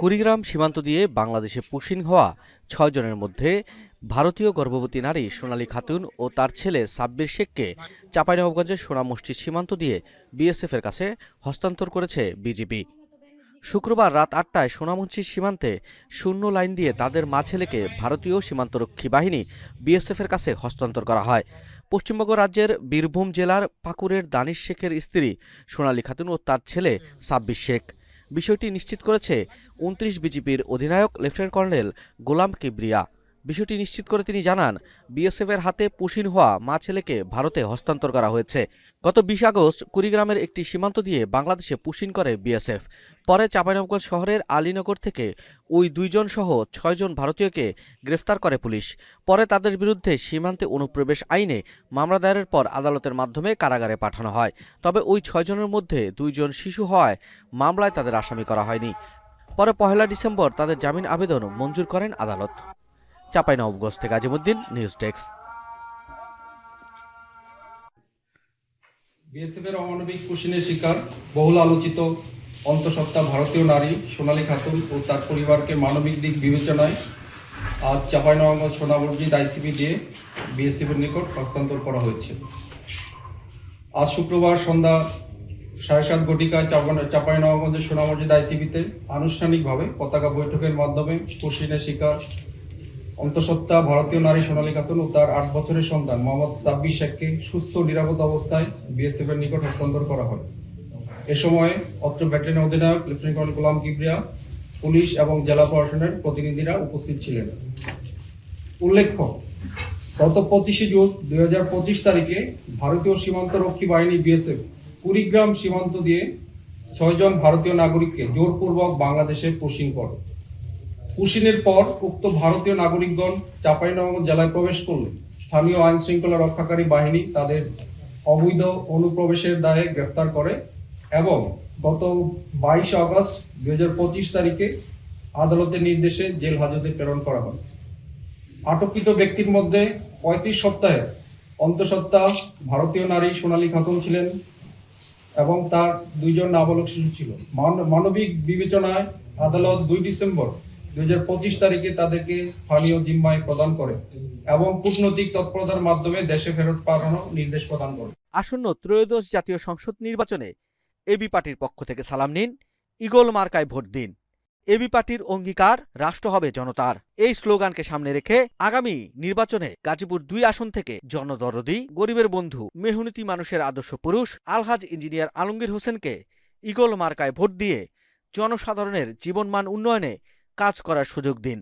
কুড়িগ্রাম সীমান্ত দিয়ে বাংলাদেশে পুশিন হওয়া ছয় জনের মধ্যে ভারতীয় গর্ভবতী নারী সোনালী খাতুন ও তার ছেলে সাব্বির শেখকে চাঁপাইনবাবগঞ্জের সোনা মসজিদ সীমান্ত দিয়ে বিএসএফের কাছে হস্তান্তর করেছে বিজিবি শুক্রবার রাত আটটায় সোনামুন্সির সীমান্তে শূন্য লাইন দিয়ে তাদের মা ছেলেকে ভারতীয় সীমান্তরক্ষী বাহিনী বিএসএফের কাছে হস্তান্তর করা হয়। পশ্চিমবঙ্গ রাজ্যের বীরভূম জেলার পাকুড়ের দানিশ শেখের স্ত্রী সোনালী খাতুন ও তার ছেলে সাব্বির শেখ। বিষয়টি নিশ্চিত করেছে উনত্রিশ বিজিবির অধিনায়ক লেফটেন্যান্ট কর্নেল গোলাম কিবরিয়া। বিষয়টি নিশ্চিত করে তিনি জানান, বিএসএফের হাতে পুশিন হওয়া মা ছেলেকে ভারতে হস্তান্তর করা হয়েছে। গত বিশ আগস্ট কুড়িগ্রামের একটি সীমান্ত দিয়ে বাংলাদেশে পুশিন করে বিএসএফ। পরে চাঁপাইনবাবগঞ্জ শহরের আলীনগর থেকে ওই দুইজন সহ ছয়জন ভারতীয়কে গ্রেফতার করে পুলিশ। পরে তাদের বিরুদ্ধে সীমান্তে অনুপ্রবেশ আইনে মামলা দায়েরের পর আদালতের মাধ্যমে কারাগারে পাঠানো হয়। তবে ওই ছয়জনের মধ্যে দুইজন শিশু হওয়ায় মামলায় তাদের আসামি করা হয়নি। পরে পহেলা ডিসেম্বর তাদের জামিন আবেদন মঞ্জুর করেন আদালত। চাঁপাইনবাবগঞ্জ থেকে আজিমুদ্দিন নিউজ ডেস্ক বিএসএফের অমানবিক কুশিনের শিকার, বহুল আলোচিত অন্তঃসত্ত্বা ভারতীয় নারী সোনালী খাতুন ও তার পরিবারকে মানবিক দিক বিবেচনায় আজ চাঁপাইনবাবগঞ্জ সোনামসজিদ আইসিপি দিয়ে বিএসএফের নিকট হস্তান্তর করা হয়েছে। আজ শুক্রবার সন্ধ্যা সাড়ে সাত ঘটিকায় চাপাই- চাঁপাইনবাবগঞ্জের সোনামসজিদ আইসিপিতে আনুষ্ঠানিকভাবে পতাকা বৈঠকের মাধ্যমে কুশিনের শিকার অন্তঃসত্ত্বা ভারতীয় নারী সোনালী খাতুন ও তার আট বছরের সন্তান মোহাম্মদ সাব্বির শেখকে সুস্থ নিরাপদ অবস্থায় বিএসএফ এর নিকট হস্তান্তর করা হয়। এ সময় অত্র ব্যাটালিয়ন অধিনায়ক, lieutenant colonel Golam Kibria, police এবং জেলা প্রশাসনের প্রতিনিধিরা উপস্থিত ছিলেন। উল্লেখ্য, গত পঁচিশে জুন দুই হাজার পঁচিশ তারিখে ভারতীয় সীমান্ত রক্ষী বাহিনী বিএসএফ কুড়িগ্রাম সীমান্ত দিয়ে ছয়জন ভারতীয় নাগরিককে জোরপূর্বক বাংলাদেশে পুশিং করে। পুশিনের পর উক্ত ভারতীয় নাগরিকগণ চাঁপাইনবাবগঞ্জ জেলায় প্রবেশ করলে স্থানীয় আইন শৃঙ্খলা রক্ষাকারী বাহিনী তাদের অবৈধ অনুপ্রবেশের দায়ে গ্রেফতার করে এবং গত বাইশ আগস্ট দু হাজার পঁচিশ তারিখে আদালতের নির্দেশে জেল হাজতে প্রেরণ করা হয়। আটককৃত ব্যক্তির মধ্যে পঁয়ত্রিশ সপ্তাহে অন্তঃসত্ত্বা ভারতীয় নারী সোনালী খাতুন ছিলেন এবং তার দুইজন নাবালক শিশু ছিল। মান- মানবিক বিবেচনায় আদালত দুই ডিসেম্বর দুই তারিখে তাদেরকে স্থানীয় জিম্মায় প্রদান করে এবং কূটনৈতিক তৎপরতার মাধ্যমে দেশে ফেরত পাঠানোর নির্দেশ প্রদান করে। আসন্ন ত্রয়োদশ জাতীয় সংসদ নির্বাচনে এবি পার্টির পক্ষ থেকে সালাম নিন ইগল মার্কায় ভোট দিন। এবি পার্টির অঙ্গীকার রাষ্ট্র হবে জনতার। এই স্লোগানকে সামনে রেখে আগামী নির্বাচনে গাজীপুর দুই আসন থেকে জনদরদি, গরিবের বন্ধু, মেহনতি মানুষের আদর্শ পুরুষ, আলহাজ ইঞ্জিনিয়ার আলমগীর হোসেনকে ইগল মার্কায় ভোট দিয়ে জনসাধারণের জীবনমান উন্নয়নে কাজ করার সুযোগ দিন।